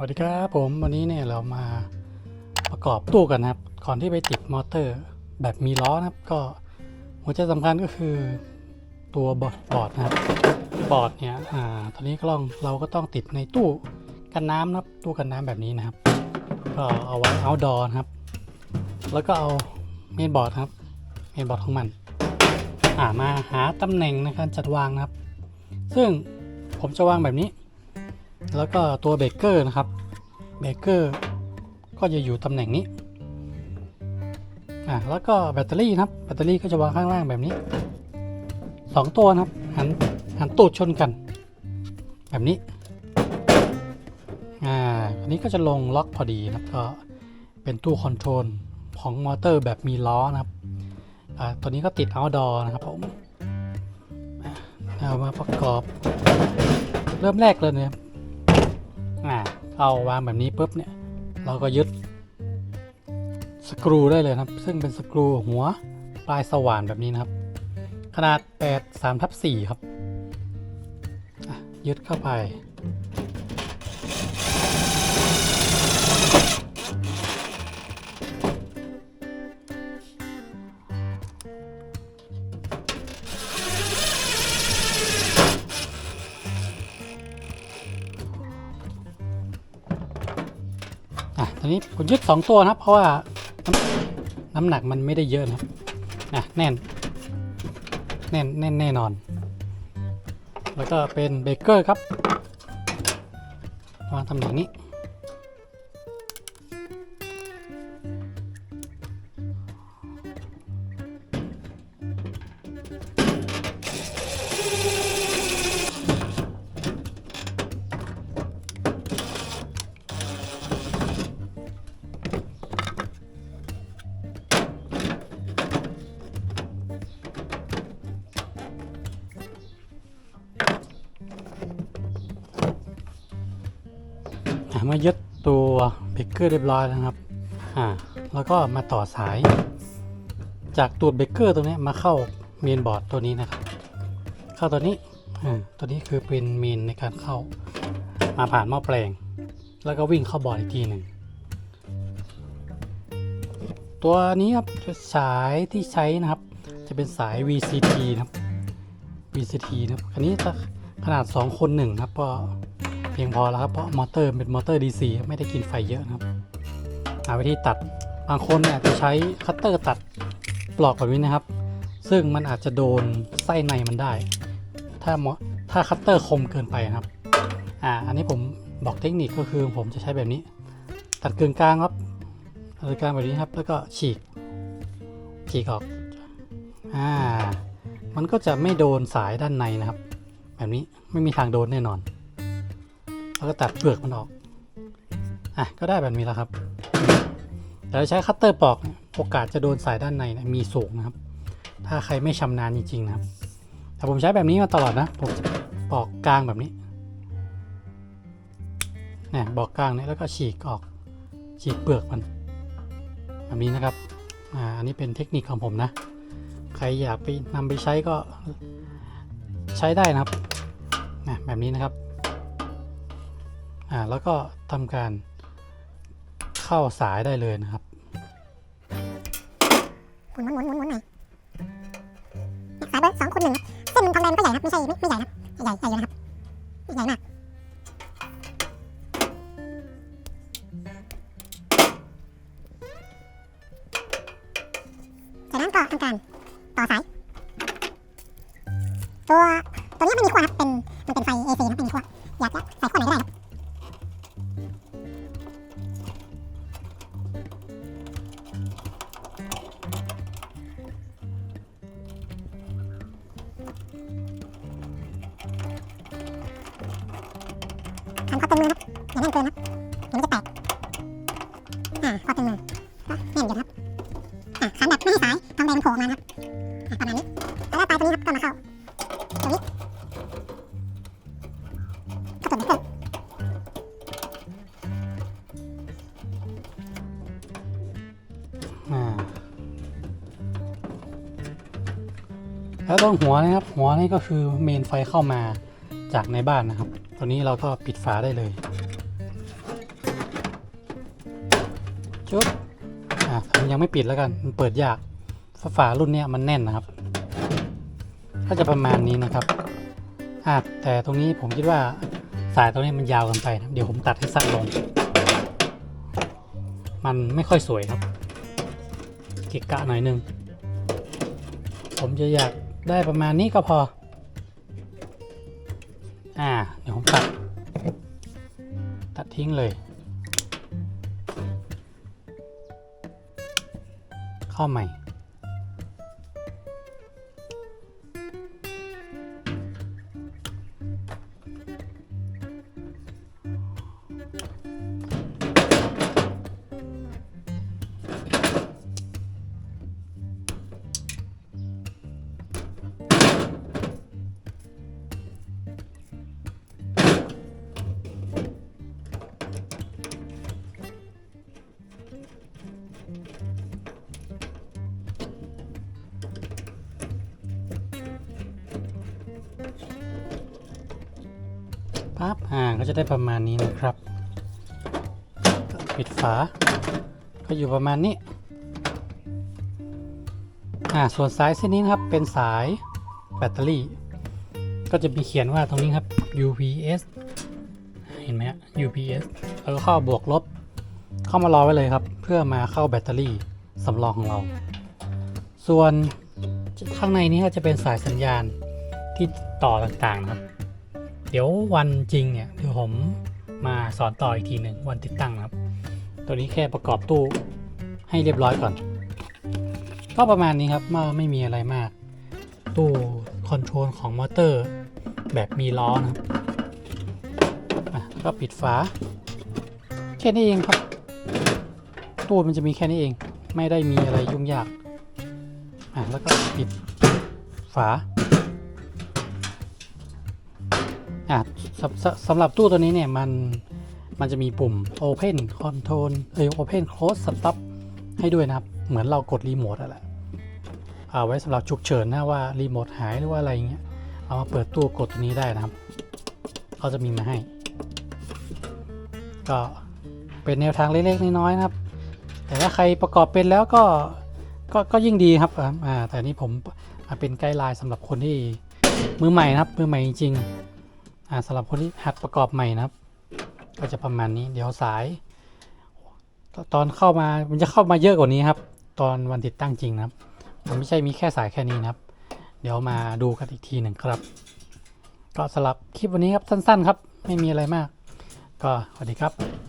สวัสดีครับผมวันนี้เนี่ยเรามาประกอบตู้กันนะครับ ก่อนที่ไปติดมอเตอร์แบบมีล้อนะครับ ก็หัวใจสำคัญก็คือตัวบอร์ดบอร์ดนะครับบอร์ดเนี่ยอ่าตอนนี้ก็ลองเราก็ต้องติดในตู้กันน้ำนะครับตู้กันน้ำแบบนี้นะครับ ก็เอาไว้ outdoor นครับ แล้วก็เอาเมนบอร์ดครับเมนบอร์ดของมันอ่ามาหาตำแหน่งในการจัดวางนะครับ ซึ่งผมจะวางแบบนี้ แล้วก็ตัวเบเกอร์นะครับเบเกอร์ก็จะอยู่ตำแหน่งนี้อ่าแล้วก็แบตเตอรี่นะครับแบตเตอรี่ก็จะวางข้างล่างแบบนี้สองตัวนะครับหันหันตูดชนกัน แบบนี้อ่าอันนี้ก็จะลงล็อกพอดีนะครับก็เป็นตู้คอนโทรลของมอเตอร์แบบมีล้อนะครับอ่าตัวนี้ก็ติด outdoor นะครับผมเอามาประกอบ เริ่มแรกเลยเนี่ย อ่าเอาวางแบบนี้ปุ๊บเนี่ย เราก็ยึดสกรูได้เลยครับ ซึ่งเป็นสกรูหัวปลายสว่านแบบนี้นะครับ ขนาด 8 3ทับ4ครับยึดเข้าไป ตอนนี้ผมยึด2ตัวนะครับเพราะว่าน้ำนำหนักมันไม่ได้เยอะนะครับอะแน่น แน่นแน่นแน่นอน แล้วก็เป็นเบเกอร์ครับวางตำแหน่งนี้ มื่อยึดตัวเบรกเกอร์เรียบร้อยแล้วครับอ่าแล้วก็มาต่อสาย จากตัวเบรกเกอร์ตัวนี้มาเข้าเมนบอร์ดตัวนี้นะครับ เข้าตัวนี้อ่าตัวนี้คือเป็นเมนในการเข้ามาผ่านหม้อแปลง แล้วก็วิ่งเข้าบอร์ดอีกทีหนึ่งตัวนี้ครับสายที่ใช้นะครับ จะเป็นสาย VCT นะครับ VCT นะครับ อันนี้ขนาด 2 คน1ครับก็ พียงพอแล้วครับเพราะมอเตอร์เป็นมอเตอร์ DC ไม่ได้กินไฟเยอะครับหาวิธีตัดบางคนเนี่ยอาจจะใช้คัตเตอร์ตัดปลอกแบบนี้นะครับ ซึ่งมันอาจจะโดนไส้ในมันได้ ถ้ามอถ้าคัตเตอร์คมเกินไปนะครับอ่าอันนี้ผมบอกเทคนิคก็คือผมจะใช้แบบนี้ ตัดกึ่งกลางครับตัดกลางแบบนี้ครับ แล้วก็ฉีกฉีกออกอ่ามันก็จะไม่โดนสายด้านในนะครับ แบบนี้ไม่มีทางโดนแน่นอน แล้วก็ตัดเปลือกมันออก อะ ก็ได้แบบนี้แล้วครับแต่เราใช้คัตเตอร์ปอกโอกาสจะโดนสายด้านในนยมีสูงนะครับ ถ้าใครไม่ชำนาญจริงๆนะครับ แต่ผมใช้แบบนี้มาตลอดนะ ผมจะปอกกลางแบบนี้เนี่ยบอกกลางเนี่ยแล้วก็ฉีกออกฉีกเปลือกมันแบบนี้นะครับอ่าอันนี้เป็นเทคนิคของผมนะ ใครอยากไปนำไปใช้ก็ใช้ได้นะครับนะแบบนี้นะครับ อ่าแล้วก็ทำการเข้าสายได้เลยนะครับหมุนหมุนหมุนหมุนหน่อยสายเบอร์สองคูณหนึ่งเส้นมันทองแดงก็ใหญ่นะไม่ใช่ไม่ไม่ใหญ่นะใหญ่ใหญ่อยู่นะครับใหญ่มากจากนั้นก็ทำการต่อสายตัวตัวนี้ไม่มีขั้วครับเป็นมันเป็นไฟ AC นะ อ่าข้อตึงมือก็แน่นอยู่ครับอ่าขันแบบไม่ให้สายทองแดงมันโผล่ออกมาครับอ่าประมาณนี้แล้วปลายตัวนี้ครับก็มาเข้าตรงนี้ก็ตัวเสร็จอ่าแล้วตรงหัวนะครับ หัวนี่ก็คือเมนไฟเข้ามาจากในบ้านนะครับ ตัวนี้เราก็ปิดฝาได้เลย จุ๊บอะผมยังไม่ปิดแล้วกันมันเปิดยากฝาฝารุ่นเนี้ยมันแน่นนะครับ ก็จะประมาณนี้นะครับอะแต่ตรงนี้ผมคิดว่าสายตรงนี้มันยาวเกันไปนะเดี๋ยวผมตัดให้สั้นลง มันไม่ค่อยสวยครับเกะกะหน่อยนึง ผมจะอยากได้ประมาณนี้ก็พอ อ่า เดี๋ยวผมตัด ตัดทิ้งเลย ข้อใหม่ ปั๊บอ่าก็จะได้ประมาณนี้นะครับ ปิดฝา ก็อยู่ประมาณนี้อ่าส่วนสายเส้นนี้นะครับเป็นสายแบตเตอรี่ ก็จะมีเขียนว่าตรงนี้ครับ UPS เห็นไหมฮะ UPS แล้วก็เข้าบวกลบ เข้ามารอไว้เลยครับ เพื่อมาเข้าแบตเตอรี่สำรองของเรา ส่วนข้างในนี้ก็จะเป็นสายสัญญาณที่ต่อต่างๆครับ เดี๋ยววันจริงเนี่ยเดี๋ยวผมมาสอนต่ออีกทีหนึ่งวันติดตั้งนะครับ ตัวนี้แค่ประกอบตู้ให้เรียบร้อยก่อน ก็ประมาณนี้ครับไม่ไม่มีอะไรมาก ตู้คอนโทรลของมอเตอร์แบบมีล้อนะครับก็ปิดฝาแค่นี้เองครับ ตู้มันจะมีแค่นี้เอง ไม่ได้มีอะไรยุ่งยากอะแล้วก็ปิดฝา สำสำสำหรับตู้ตัวนี้เนี่ยมันมันจะมีปุ่ม Open Control เอ้ย Open Close Stop ให้ด้วยนะครับ เหมือนเรากดรีโมทอะแหละเอาไว้สำหรับฉุกเฉินนะว่ารีโมทหายหรือว่าอะไรเงี้ยเอามาเปิดตู้กดตัวนี้ได้นะครับเขาจะมีมาให้ ก็เป็นแนวทางเล็กๆน้อยๆนะครับ แต่ถ้าใครประกอบเป็นแล้วก็ก็ก็ยิ่งดีครับอ่าแต่นี้ผมมาเป็นไกด์ไลน์สำหรับคนที่มือใหม่นะครับมือใหม่จริง อ่าสำหรับคนที่หัดประกอบใหม่นะครับ ก็จะประมาณนี้ เดี๋ยวสาย ตอนเข้ามามันจะเข้ามาเยอะกว่านี้ครับ ตอนวันติดตั้งจริงนะครับ มันไม่ใช่มีแค่สายแค่นี้นะครับ เดี๋ยวมาดูกันอีกทีหนึ่งครับ ก็สำหรับคลิปวันนี้ครับสั้น ๆ ครับ ไม่มีอะไรมาก ก็สวัสดีครับ